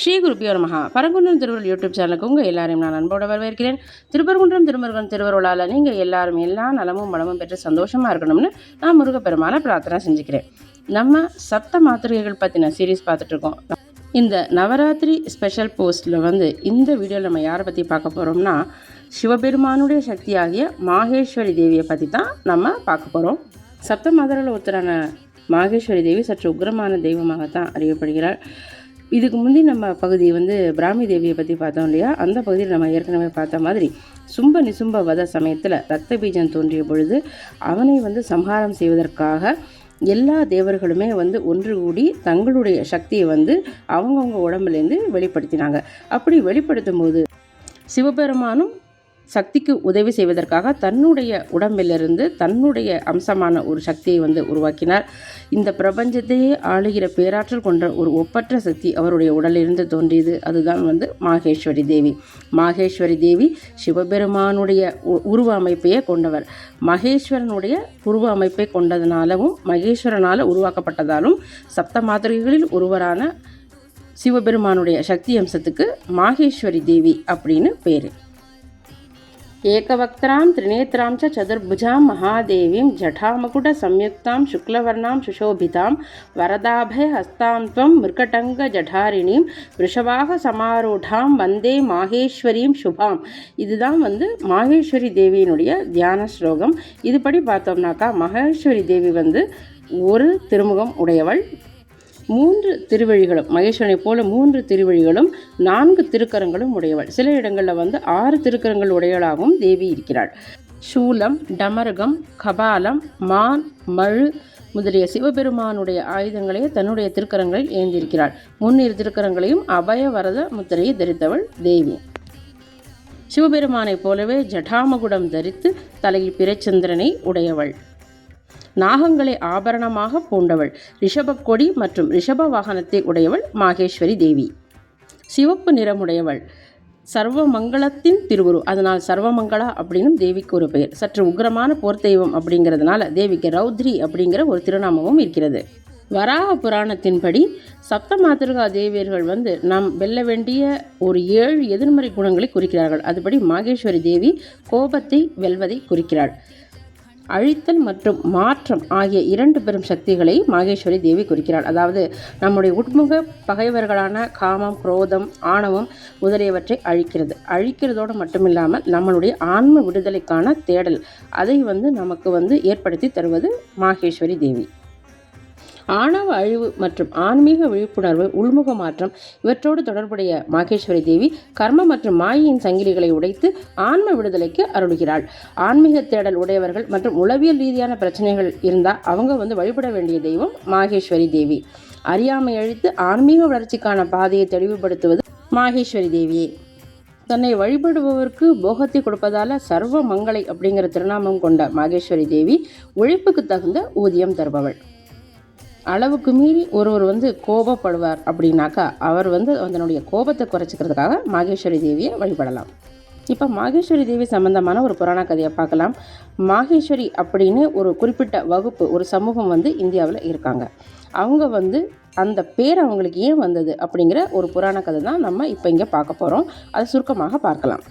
ஸ்ரீ குருப்பியோ மகா பரங்குன்றம் திருவள்ளுவர் யூடியூப் சேனலுக்கு உங்கள் எல்லாரையும் நான் அன்போடு வரவேற்கிறேன். திருப்பரங்குன்றம் திருமருகன் திருவருளால் நீங்கள் எல்லாரும் எல்லா நலமும் வளமும் பெற்று சந்தோஷமாக இருக்கணும்னு நான் முருகப்பெருமான பிரார்த்தனை செஞ்சுக்கிறேன். நம்ம சப்த மாத்திரைகள் பற்றின சீரீஸ் பார்த்துட்ருக்கோம் இந்த நவராத்திரி ஸ்பெஷல் போஸ்ட்டில் வந்து இந்த வீடியோவில் நம்ம யாரை பற்றி பார்க்க போகிறோம்னா சிவபெருமானுடைய சக்தியாகிய மாகேஸ்வரி தேவியை பற்றி தான் நம்ம பார்க்க போகிறோம் சப்த மாதர்கள் ஒருத்தரான மாகேஸ்வரி தேவி சற்று உக்ரமான தெய்வமாகத்தான் அறியப்படுகிறார் இதுக்கு முந்தி நம்ம பகுதி வந்து பிராமி தேவியை பற்றி பார்த்தோம் இல்லையா? அந்த பகுதியில் நம்ம ஏற்கனவே பார்த்த மாதிரி சும்ப நிசும்ப வத சமயத்தில் ரத்த பீஜம் தோன்றிய பொழுது அவனை வந்து சம்ஹாரம் செய்வதற்காக எல்லா தேவர்களுமே வந்து ஒன்று கூடி தங்களுடைய சக்தியை வந்து அவங்கவுங்க உடம்புலேருந்து வெளிப்படுத்தினாங்க. அப்படி வெளிப்படுத்தும் போது சிவபெருமானும் சக்திக்கு உதவி செய்வதற்காக தன்னுடைய உடம்பிலிருந்து தன்னுடைய அம்சமான ஒரு சக்தியை வந்து உருவாக்கினார். இந்த பிரபஞ்சத்தையே ஆளுகிற பேராற்றல் கொண்ட ஒரு ஒப்பற்ற சக்தி அவருடைய உடலிலிருந்து தோன்றியது. அதுதான் வந்து மாகேஸ்வரி தேவி. மாகேஸ்வரி தேவி சிவபெருமானுடைய உருவ அமைப்பையே கொண்டவர். மகேஸ்வரனுடைய உருவ அமைப்பை கொண்டதுனாலவும் மகேஸ்வரனால் உருவாக்கப்பட்டதாலும் சப்த மாதிரிகளில் ஒருவரான சிவபெருமானுடைய சக்தி அம்சத்துக்கு மாகேஸ்வரி தேவி அப்படின்னு பேர். ఏకవక్త్రాం త్రినేత్రాం చ చతుర్భుజాం మహాదేవీం జఠామకుట సంయుక్తాం శుక్లవర్ణాం సుశోభితాం వరదాభయహస్తాం త్వం మృకటంగ ஜடாரிணிம் ரிஷவாக சமாரூடாம் வந்தே மாகேஸ்வரியும் சுபாம் இதுதான் வந்து மாகேஸ்வரி தேவியினுடைய தியான ஸ்லோகம். இதுபடி பார்த்தோம்னாக்கா மகேஸ்வரி தேவி வந்து ஒரு திருமுகம் உடையவள் மூன்று திருவழிகளும் மகேஸ்வரனை போல மூன்று திருவழிகளும் நான்கு திருக்கரங்களும் உடையவள். சில இடங்களில் வந்து ஆறு திருக்கரங்கள் உடையவளாகவும் தேவி இருக்கிறாள். சூலம் டமரகம் கபாலம் மான் மழு முதலிய சிவபெருமானுடைய ஆயுதங்களையே தன்னுடைய திருக்கரங்களில் ஏந்திருக்கிறாள். முன்னிரு திருக்கரங்களையும் அபயவரத முத்திரையை தரித்தவள் தேவி. சிவபெருமானைப் போலவே ஜடாமகுடம் தரித்து தலையில் பிறச்சந்திரனை உடையவள். நாகங்களை ஆபரணமாக பூண்டவள். ரிஷபக்கொடி மற்றும் ரிஷப வாகனத்தை உடையவள் மாகேஸ்வரி தேவி. சிவப்பு நிறமுடையவள். சர்வமங்கலத்தின் திருவுரு. அதனால் சர்வமங்களா அப்படின்னும் தேவிக்கு ஒரு பெயர். சற்று உக்ரமான போர் தெய்வம் அப்படிங்கிறதுனால தேவிக்கு ரௌத்ரி அப்படிங்கிற ஒரு திருநாமமும் இருக்கிறது. வராக புராணத்தின்படி சப்த மாத்திருகா தேவியர்கள் வந்து நாம் வெல்ல வேண்டிய ஒரு ஏழு எதிர்மறை குணங்களை குறிக்கிறார்கள். அதுபடி மாகேஸ்வரி தேவி கோபத்தை வெல்வதை குறிக்கிறாள். அழித்தல் மற்றும் மாற்றம் ஆகிய இரண்டு பெரும் சக்திகளை மாகேஸ்வரி தேவி குறிக்கிறாள். அதாவது நம்முடைய உட்முக பகைவர்களான காமம் குரோதம் ஆணவம் முதலியவற்றை அழிக்கிறது. அழிக்கிறதோடு மட்டுமில்லாமல் நம்மளுடைய ஆன்ம விடுதலைக்கான தேடல் அதை வந்து நமக்கு வந்து ஏற்படுத்தி தருவது மாகேஸ்வரி தேவி. ஆணவ அழிவு மற்றும் ஆன்மீக விழிப்புணர்வு உள்முக மாற்றம் இவற்றோடு தொடர்புடைய மாகேஸ்வரி தேவி கர்ம மற்றும் மாயையின் சங்கிலிகளை உடைத்து ஆன்ம விடுதலைக்கு அருளுகிறாள். ஆன்மீக தேடல் உடையவர்கள் மற்றும் உளவியல் ரீதியான பிரச்சனைகள் இருந்தால் அவங்க வந்து வழிபட வேண்டிய தெய்வம் மாகேஸ்வரி தேவி. அறியாமை அழித்து ஆன்மீக வளர்ச்சிக்கான பாதையை தெளிவுபடுத்துவது மாகேஸ்வரி தேவியே. தன்னை வழிபடுபவருக்கு போகத்தை கொடுப்பதால சர்வ மங்களை அப்படிங்கிற திருநாமம் கொண்ட மாகேஸ்வரி தேவி உழைப்புக்கு தகுந்த ஊதியம் தருபவள். அளவுக்கு மீறி ஒருவர் வந்து கோபப்படுவார் அப்படின்னாக்கா அவர் வந்து அதனுடைய கோபத்தை குறைச்சிக்கிறதுக்காக மாகேஸ்வரி தேவியை வழிபடலாம். இப்போ மாகேஸ்வரி தேவி சம்பந்தமான ஒரு புராண கதையை பார்க்கலாம். மாகேஸ்வரி அப்படின்னு ஒரு குறிப்பிட்ட வகுப்பு ஒரு சமூகம் வந்து இந்தியாவில் இருக்காங்க. அவங்க வந்து அந்த பேர் அவங்களுக்கு ஏன் வந்தது அப்படிங்கிற ஒரு புராண கதை தான் நம்ம இப்போ இங்கே பார்க்க போகிறோம் அதை சுருக்கமாக பார்க்கலாம்.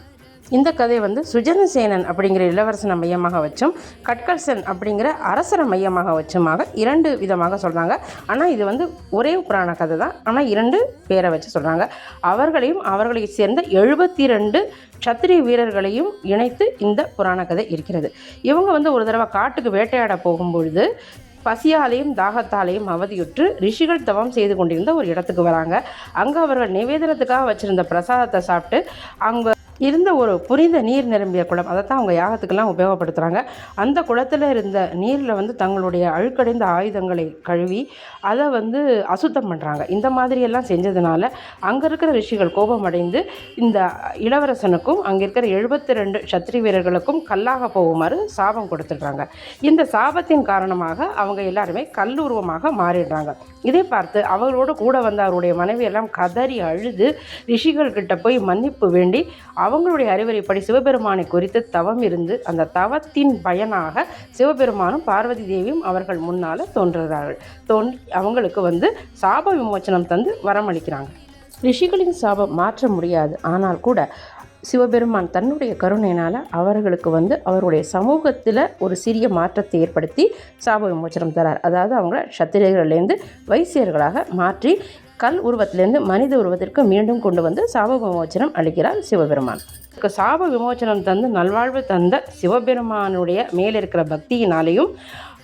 இந்த கதை வந்து சுஜனசேனன் அப்படிங்கிற இளவரசனை மையமாக வச்சும் கட்கல்சன் அப்படிங்கிற அரசரை மையமாக வச்சுமாக இரண்டு விதமாக சொல்கிறாங்க ஆனால் இது வந்து ஒரே புராண கதை தான் ஆனால் இரண்டு பேரை வச்சு சொல்கிறாங்க அவர்களையும் அவர்களை சேர்ந்த எழுபத்தி ரெண்டு சத்திரிய வீரர்களையும் இணைத்து இந்த புராண கதை இருக்கிறது. இவங்க வந்து ஒரு தடவை காட்டுக்கு வேட்டையாட போகும்பொழுது பசியாலையும் தாகத்தாலையும் அவதியுற்று ரிஷிகள் தவம் செய்து கொண்டிருந்த ஒரு இடத்துக்கு வராங்க. அங்கே அவர்கள் நிவேதனத்துக்காக வச்சுருந்த பிரசாதத்தை சாப்பிட்டு அங்கே இருந்த ஒரு புனித நீர் நிரம்பிய குளம். அதை தான் அவங்க யாகத்துக்கெல்லாம் உபயோகப்படுத்துகிறாங்க அந்த குளத்தில் இருந்த நீரில் வந்து தங்களுடைய அழுக்கடைந்த ஆயுதங்களை கழுவி அதை வந்து அசுத்தம் பண்ணுறாங்க இந்த மாதிரியெல்லாம் செஞ்சதுனால அங்கே இருக்கிற ரிஷிகள் கோபமடைந்து இந்த இளவரசனுக்கும் அங்கே இருக்கிற எழுபத்தி ரெண்டு சத்திரி வீரர்களுக்கும் கல்லாக போகுமாறு சாபம் கொடுத்துடுறாங்க. இந்த சாபத்தின் காரணமாக அவங்க எல்லாருமே கல்லுருவமாக மாறிடுறாங்க. இதை பார்த்து அவர்களோடு கூட வந்த அவருடைய மனைவி எல்லாம் கதறி அழுது ரிஷிகள் கிட்ட போய் மன்னிப்பு வேண்டி அவங்களுடைய அறிவுரைப்படி சிவபெருமானை குறித்து தவம் இருந்து அந்த தவத்தின் பயனாக சிவபெருமானும் பார்வதி தேவியும் அவர்கள் முன்னால் தோன்றுகிறார்கள். தோன்றி அவங்களுக்கு வந்து சாப விமோச்சனம் தந்து வரமளிக்கிறாங்க. ரிஷிகளின் சாபம் மாற்ற முடியாது. ஆனால் கூட சிவபெருமான் தன்னுடைய கருணையினால் அவர்களுக்கு வந்து அவருடைய சமூகத்தில் ஒரு சிறிய மாற்றத்தை ஏற்படுத்தி சாப விமோச்சனம் தரார். அதாவது அவங்கள சத்திரியர்கள்லேருந்து வைசியர்களாக மாற்றி கல் உருவத்திலேருந்து மனித உருவத்திற்கு மீண்டும் கொண்டு வந்து சாப விமோச்சனம் அளிக்கிறார் சிவபெருமான். சாப விமோச்சனம் தந்து நல்வாழ்வு தந்த சிவபெருமானுடைய மேலே இருக்கிற பக்தியினாலேயும்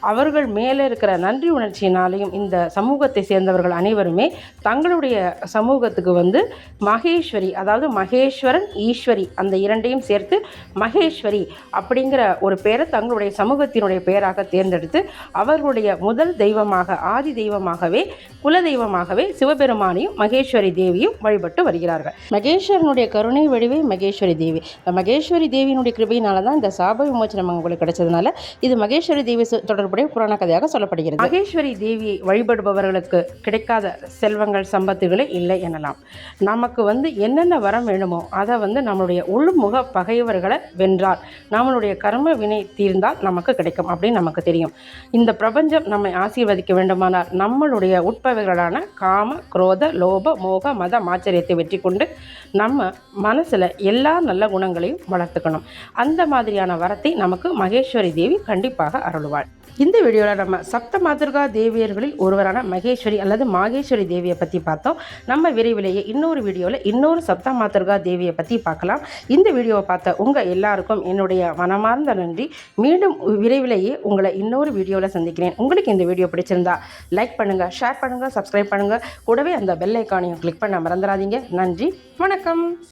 அவர்கள் மேலே இருக்கிற நன்றி உணர்ச்சியினாலையும் இந்த சமூகத்தை சேர்ந்தவர்கள் அனைவருமே தங்களுடைய சமூகத்துக்கு வந்து மகேஸ்வரி அதாவது மகேஸ்வரன் ஈஸ்வரி அந்த இரண்டையும் சேர்த்து மகேஸ்வரி அப்படிங்கிற ஒரு பெயரை தங்களுடைய சமூகத்தினுடைய பெயராக தேர்ந்தெடுத்து அவர்களுடைய முதல் தெய்வமாக ஆதி தெய்வமாகவே குல தெய்வமாகவே சிவபெருமானையும் மகேஸ்வரி தேவியும் வழிபட்டு வருகிறார்கள். மகேஸ்வரனுடைய கருணை வடிவே மகேஸ்வரி தேவி. இந்த மகேஸ்வரி தேவியினுடைய கிருபையினால தான் இந்த சாப விமோச்சனம் அவங்களுக்கு கிடைச்சதுனால இது மகேஸ்வரி தேவி தொடர்பு தொடர்புடைய புராண கதையாக சொல்லப்படுகிறது. மகேஸ்வரி தேவியை வழிபடுபவர்களுக்கு கிடைக்காத செல்வங்கள் சம்பத்துகளே இல்லை எனலாம். நமக்கு வந்து என்னென்ன வரம் வேணுமோ அதை வந்து நம்மளுடைய உள்முக பகைவர்களை வென்றால் நம்மளுடைய கர்ம வினை தீர்ந்தால் நமக்கு கிடைக்கும் அப்படின்னு நமக்கு தெரியும். இந்த பிரபஞ்சம் நம்மை ஆசீர்வதிக்க வேண்டுமானால் நம்மளுடைய உட்பகைகளான காம குரோத லோப மோக மத மாச்சரியத்தை வெற்றி கொண்டு நம்ம மனசில் எல்லா நல்ல குணங்களையும் வளர்த்துக்கணும். அந்த மாதிரியான வரத்தை நமக்கு மகேஸ்வரி தேவி கண்டிப்பாக அருளுவாள். இந்த வீடியோவில் நம்ம சப்த மாதுர்கா தேவியர்களில் ஒருவரான மகேஸ்வரி அல்லது மாகேஸ்வரி தேவியை பற்றி பார்த்தோம். நம்ம விரைவிலேயே இன்னொரு வீடியோவில் இன்னொரு சப்த மாதுர்கா தேவியை பற்றி பார்க்கலாம். இந்த வீடியோவை பார்த்த உங்கள் எல்லாருக்கும் என்னுடைய மனமார்ந்த நன்றி. மீண்டும் விரைவிலேயே உங்களை இன்னொரு வீடியோவில் சந்திக்கிறேன். உங்களுக்கு இந்த வீடியோ பிடிச்சிருந்தா லைக் பண்ணுங்கள் ஷேர் பண்ணுங்கள் சப்ஸ்கிரைப் பண்ணுங்கள் கூடவே அந்த பெல் ஐக்கானையும் கிளிக் பண்ண மறந்துடாதீங்க. நன்றி. வணக்கம்.